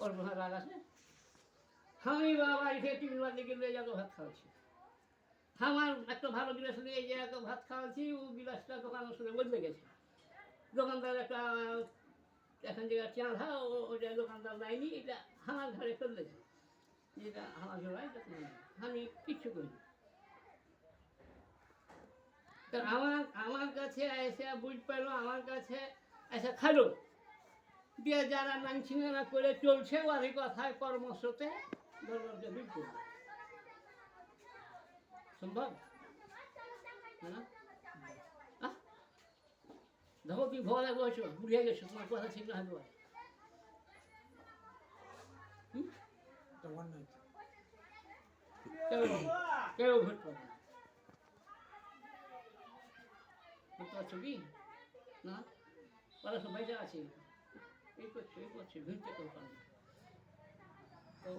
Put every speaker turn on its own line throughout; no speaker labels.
ওর রাগ আছে আমি বাবা এসে বাদ দিকে নিয়ে যাব ভাত খাওয়াচ্ছি আমার একটা ভালো গিলাস নিয়ে যে একটা ভাত খাওয়াচ্ছি ও গিলাসটা দোকানের সাথে বদলে গেছে দোকানদার একটা এখন যে চাঁদা ওটা দোকানদার নেয়নি এটা আমার ঘরে ফেললেছে যেটা আমার ঘরে এটা। আমি কিচ্ছু করিনি আমার আমার কাছে এসে বুঝ পেল আমার কাছে এসে খালো দিয়ে যারা নাংছিনা করে চলছে, ওরই কথায় করবে। সম্ভব? হ্যাঁ? দেখো তুই ভয় বলছো বুঝে গেছো, তোমার কথা ঠিক না হবে কেউ কি? না? সবাই যা আছে। এই করছে এই করছে ভিড়তে পারে না। তো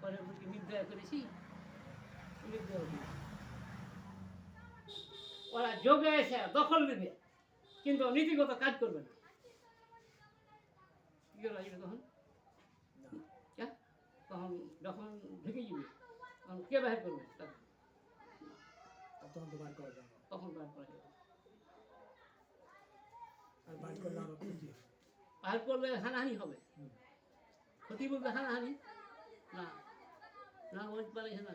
পরে ওদেরকে নির্দয় করেছি নির্দয় ওরা যোগে এসে দখল নেবে কিন্তু নীতিগত কাজ করবে না। কি করে আসবে তখন? তখন যখন ঢুকে যাবে তখন কে বাহির করবে?
তখন তো বার করা যাবে
তখন বার করা যাবে
আর বার করলে আরও হবে।
করলে হানাহানি হবে। ক্ষতি বলতে হানাহানি? না। না বলতে পারিস না।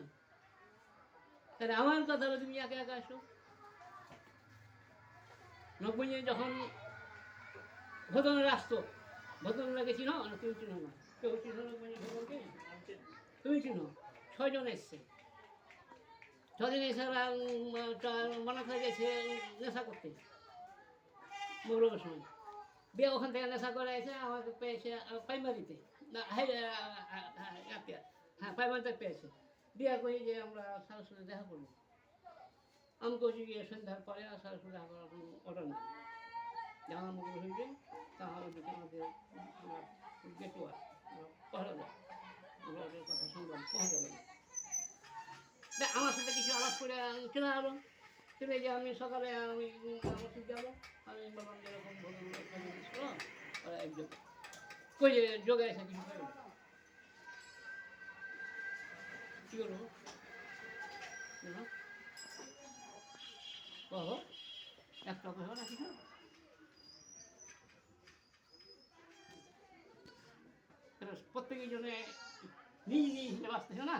তাহলে আমার কথা হলো তুমি একা একা আসো। নব্বই যখন ভদনের আসতো ভদনরাকে চিনো? না তুমি চিনো না। কেউ চিনো নব্বই তুমি চিনো। ছয়জন এসছে। ছদিন এসে মানা থেকে গেছে নেশা করতে। মৌলবের সময়। দিয়ে ওখান থেকে নেশা করে এসে আমাকে পেয়েছে প্রাইমারিতে না হ্যাঁ প্রাইমারিতে পেয়েছে দিয়ে কই যে আমরা সারা সাথে দেখা করব আমি কইছি গিয়ে সন্ধ্যার পরে আর সারা সাথে দেখা করার কোনো অর্ডার নেই যখন আমাকে হয়েছে তাহলে দিকে আমাদের গেটু আর পহরা দেয় আমরা ওদের কথা শুনলাম পৌঁছে যাবে না আমার সাথে কিছু আলাপ করে চলে যে আমি সকালে আমি ওষুধ যাব আমি বললাম যে এরকম ভোজন দিচ্ছিল ওরা একজন কই যে যোগে এসে কিছু করবে কী করব? কহো একটা না? কিছু প্রত্যেকের জন্য নিজ নিজ হিসেবে আসতেছে না?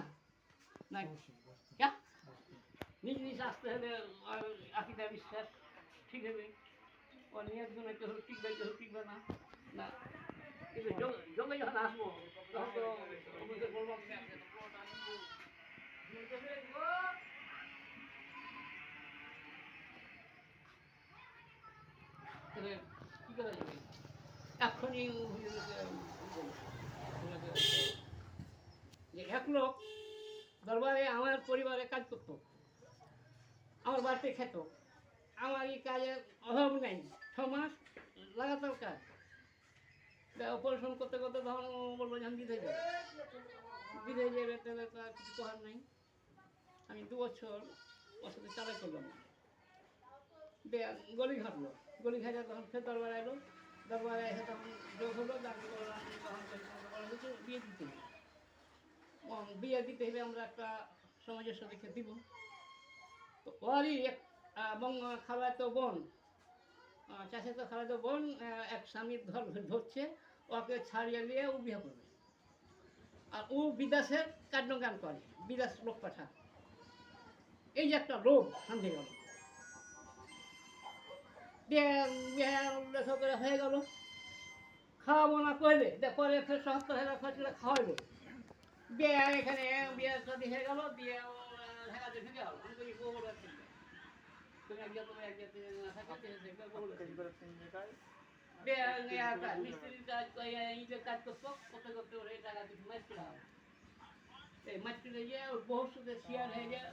না? নিজ নিজ আসতে হলে আকিদা বিশ্বাস, ঠিক হবে টিকবে কেউ টিকবে না? না। কিন্তু যোগে যখন আসব, তখন তো বলব কি যে এক লোক দরবারে আমার পরিবারে কাজ করতো। আমার বাড়িতে খেত আমার এই কাজের অভাব নেই ছ মাস লাগাতার কাজ অপারেশন করতে করতে তখন বলব যে আমি যাব বিদেশ যাবে তাহলে কিছু করার নাই আমি দু বছর সাথে চালাই করলাম গলি ঘাটলো গলি ঘাটে তখন ফের দরবারে এলো দরবারে এসে তখন যোগ হলো দাবি তখন বিয়ে দিতে বিয়ে দিতে হলে আমরা একটা সমাজের সাথে দিব তো ওরই এবং খালায় তো বোন। চাষে তো খালায় তো বোন এক স্বামীর ধর, ধরছে, ওকে ছাড়িয়ে নিয়ে ও বিয়ে করবে। আর ও বিদেশের কার্যগান করে, বিদেশ লোক পাঠা এই যে একটা লোভ সামনে গেল। করে হয়ে গেল। খাওয়াবো না দিয়ে পরে ফের খরচ করে খাওয়াইলো বিয়ে এখানে, বিয়ে হয়ে গেল। বিয়ে মিস্ত্রির কাজ ইটের কাজ করতো, করতে করতে ওর টাকা কিছু মাছ কিনা মাছ কিনে গিয়ে ওর বহু সুদের শেয়ার হয়ে গিয়ে